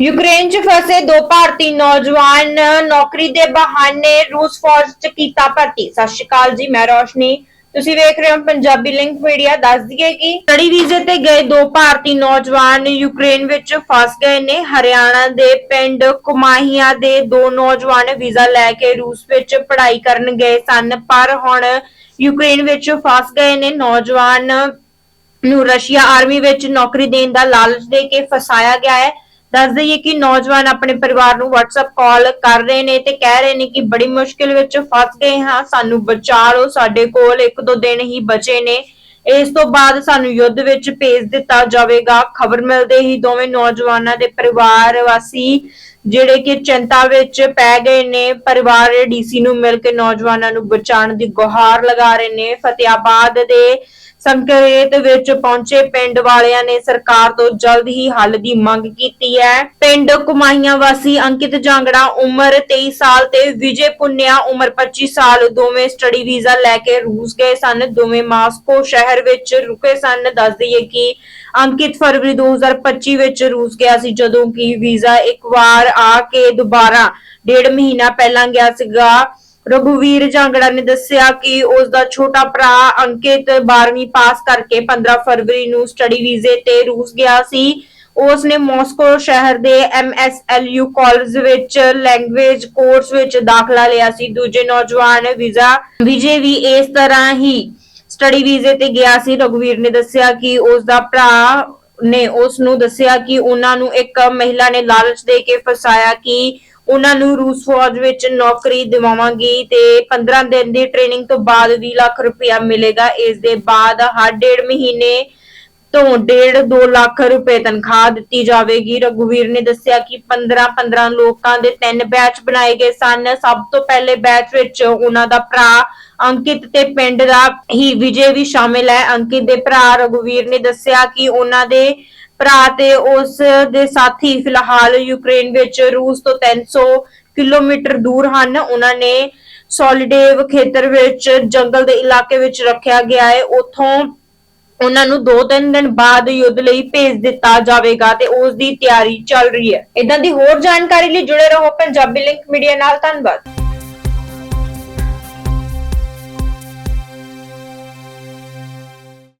Ukraine 'ਚ ਫਸੇ ਦੋ ਭਾਰਤੀ ਨੌਜਵਾਨ ਨੌਕਰੀ ਦੇ ਬਹਾਨੇ ਰੂਸ ਫੌਜ 'ਚ ਕੀਤਾ ਭਰਤੀ। ਸਤਿ ਸ਼੍ਰੀ ਅਕਾਲ ਜੀ, ਮੈਂ ਰੋਸ਼ਨੀ। ਤੁਸੀਂ ਵੇਖ ਰਹੇ ਹੋ ਪੰਜਾਬੀ ਲਿੰਕ ਮੀਡੀਆ। ਦੱਸ ਦਈਏ ਕਿ ਸਟੱਡੀ ਵੀਜ਼ੇ ਤੇ ਗਏ ਦੋ ਭਾਰਤੀ ਨੌਜਵਾਨ ਯੂਕਰੇਨ ਵਿੱਚ ਫਸ ਗਏ ਨੇ। ਹਰਿਆਣਾ ਦੇ ਪਿੰਡ ਕੁਮਾਹੀਆਂ ਦੇ ਦੋ ਨੌਜਵਾਨ ਵੀਜ਼ਾ ਲੈ ਕੇ ਰੂਸ ਵਿੱਚ ਪੜ੍ਹਾਈ ਕਰਨ ਗਏ ਸਨ, ਪਰ ਹੁਣ ਯੂਕਰੇਨ ਵਿੱਚ ਫਸ ਗਏ ਨੇ। ਨੌਜਵਾਨ ਨੂੰ ਰਸ਼ੀਆ ਆਰਮੀ ਵਿੱਚ ਨੌਕਰੀ ਦੇਣ ਦਾ ਲਾਲਚ ਦੇ ਕੇ ਫਸਾਇਆ ਗਿਆ ਹੈ। ਦੱਸ ਦਈਏ ਕਿ ਨੌਜਵਾਨ ਆਪਣੇ ਪਰਿਵਾਰ ਨੂੰ WhatsApp ਕਾਲ ਕਰ ਰਹੇ ਨੇ ਤੇ ਕਹਿ ਰਹੇ ਨੇ ਕਿ ਬੜੀ ਮੁਸ਼ਕਿਲ ਵਿੱਚ ਫਸ ਗਏ ਹਾਂ, ਸਾਨੂੰ ਬਚਾ ਲਓ ਸਾਡੇ ਕੋਲ ਇੱਕ ਦੋ ਦਿਨ ਹੀ ਬਚੇ ਨੇ। ਇਸ ਤੋਂ ਬਾਅਦ ਸਾਨੂੰ ਯੁੱਧ ਵਿੱਚ ਭੇਜ ਦਿੱਤਾ ਜਾਵੇਗਾ। ਖਬਰ ਮਿਲਦੇ ਹੀ ਦੋਵੇਂ ਨੌਜਵਾਨਾਂ ਦੇ ਪਰਿਵਾਰ ਵਾਸੀ ਜਿਹੜੇ ਕਿ ਚਿੰਤਾ ਵਿੱਚ ਪੈ ਗਏ ਨੇ, ਪਰਿਵਾਰ ਡੀਸੀ ਨੂੰ ਮਿਲ ਕੇ ਨੌਜਵਾਨਾਂ ਨੂੰ ਬਚਾਉਣ ਦੀ ਗੁਹਾਰ ਲਗਾ ਰਹੇ ਨੇ। ਫਤਿਆਬਾਦ ਦੇ ਸੰਕਰੇਤ ਵਿੱਚ ਪਹੁੰਚੇ ਪਿੰਡ ਵਾਲਿਆਂ ਨੇ ਸਰਕਾਰ ਤੋਂ ਜਲਦ ਹੀ ਹੱਲ ਦੀ ਮੰਗ ਕੀਤੀ ਹੈ। ਪਿੰਡ ਕੁਮਾਈਆਂ ਵਾਸੀ ਅੰਕਿਤ ਜਾਂਗੜਾ, ਉਮਰ 23 ਸਾਲ ਤੇ ਵਿਜੇ ਪੁੰਨਿਆ, ਉਮਰ 25 ਸਾਲ, ਦੋਵੇਂ ਸਟੱਡੀ ਵੀਜ਼ਾ ਲੈ ਕੇ ਰੂਸ ਗਏ ਸਨ। ਦੋਵੇਂ ਮਾਸਕੋ ਸ਼ਹਿਰ ਵਿੱਚ ਰੁਕੇ ਸਨ। ਦੱਸ ਦਈਏ ਕਿ ਅੰਕਿਤ ਫਰਵਰੀ 2025 ਵਿੱਚ ਰੂਸ ਗਿਆ ਸੀ, ਜਦੋਂ ਕਿ ਵੀਜ਼ਾ ਇੱਕ ਵਾਰ ਆ ਕੇ ਦੁਬਾਰਾ ਡੇਢ ਮਹੀਨਾ ਪਹਿਲਾਂ ਗਿਆ ਸੀਗਾ। ਰਘੁਵੀਰ ਜਾਂਗੜਾ ਨੇ ਦੱਸਿਆ ਕਿ ਉਸ ਦਾ ਛੋਟਾ ਭਰਾ ਅੰਕਿਤ 12ਵੀਂ ਪਾਸ ਕਰਕੇ 15 ਫਰਵਰੀ ਨੂੰ ਸਟੱਡੀ ਵੀਜ਼ੇ ਤੇ ਰੂਸ ਗਿਆ ਸੀ। ਉਸ ਨੇ ਮਾਸਕੋ ਸ਼ਹਿਰ ਦੇ MSLU ਕਾਲਜ ਵਿੱਚ ਲੈਂਗੁਏਜ ਕੋਰਸ ਵਿੱਚ ਦਾਖਲਾ ਲਿਆ ਸੀ। ਦੂਜੇ ਨੌਜਵਾਨ ਵੀਜ਼ਾ ਵਿਜੇ ਵੀ ਇਸ ਤਰ੍ਹਾਂ ਹੀ ਸਟੱਡੀ ਵੀਜ਼ੇ ਤੇ ਗਿਆ ਸੀ। ਰਘੁਵੀਰ ਨੇ ਦੱਸਿਆ ਕਿ ਉਸ ਦਾ ਭਰਾ ਨੇ ਉਸ ਨੂੰ ਦੱਸਿਆ ਕਿ ਉਹਨਾਂ ਨੂੰ ਇੱਕ ਮਹਿਲਾ ਨੇ ਲਾਲਚ ਦੇ ਕੇ ਫਸਾਇਆ ਕਿ ਉਹਨਾਂ ਨੂੰ ਰੂਸ ਫੌਜ ਵਿੱਚ ਨੌਕਰੀ ਦਿਵਾਵਾਂਗੀ ਤੇ 15 ਦਿਨ ਦੀ ਟ੍ਰੇਨਿੰਗ ਤੋਂ ਬਾਅਦ 20 ਲੱਖ ਰੁਪਇਆ ਮਿਲੇਗਾ। ਇਸ ਦੇ ਬਾਅਦ ਹਰ ਡੇਢ ਮਹੀਨੇ ਤੋਂ ਡੇਢ 2 ਲੱਖ ਰੁਪਏ ਤਨਖਾਹ ਦਿੱਤੀ ਜਾਵੇਗੀ। ਰਘੁਵੀਰ ਨੇ ਦੱਸਿਆ ਕਿ 15 15 ਲੋਕਾਂ ਦੇ ਤਿੰਨ ਬੈਚ ਬਣਾਏ ਗਏ ਸਨ। ਸਭ ਤੋਂ ਪਹਿਲੇ ਬੈਚ ਵਿੱਚ ਉਹਨਾਂ ਦਾ ਭਰਾ ਅੰਕਿਤ ਤੇ ਪਿੰਡ ਦਾ ਹੀ ਵਿਜੇ ਵੀ ਸ਼ਾਮਿਲ ਹੈ। ਅੰਕਿਤ ਦੇ ਭਰਾ ਰਘੁਵੀਰ ਨੇ ਦੱਸਿਆ ਕਿ ਉਹਨਾਂ ਦੇ ਭਰਾ ਤੇ ਉਸ ਦੇ ਸਾਥੀ ਫਿਲਹਾਲ ਯੂਕਰੇਨ ਵਿੱਚ ਰੂਸ ਤੋਂ 300 ਕਿਲੋਮੀਟਰ ਦੂਰ ਹਨ। ਉਹਨਾਂ ਨੇ ਸੋਲਿਡੇਵ ਖੇਤਰ ਵਿੱਚ ਜੰਗਲ ਦੇ ਇਲਾਕੇ ਵਿੱਚ ਰੱਖਿਆ ਗਿਆ ਹੈ। ਉੱਥੋਂ ਉਹਨਾਂ ਨੂੰ 2-3 ਦਿਨ ਬਾਅਦ ਯੁੱਧ ਲਈ ਭੇਜ ਦਿੱਤਾ ਜਾਵੇਗਾ ਤੇ ਉਸ ਦੀ ਤਿਆਰੀ ਚੱਲ ਰਹੀ ਹੈ। ਇਦਾਂ ਦੀ ਹੋਰ ਜਾਣਕਾਰੀ ਲਈ ਜੁੜੇ ਰਹੋ ਪੰਜਾਬੀ ਲਿੰਕ ਮੀਡੀਆ ਨਾਲ। ਧੰਨਵਾਦ।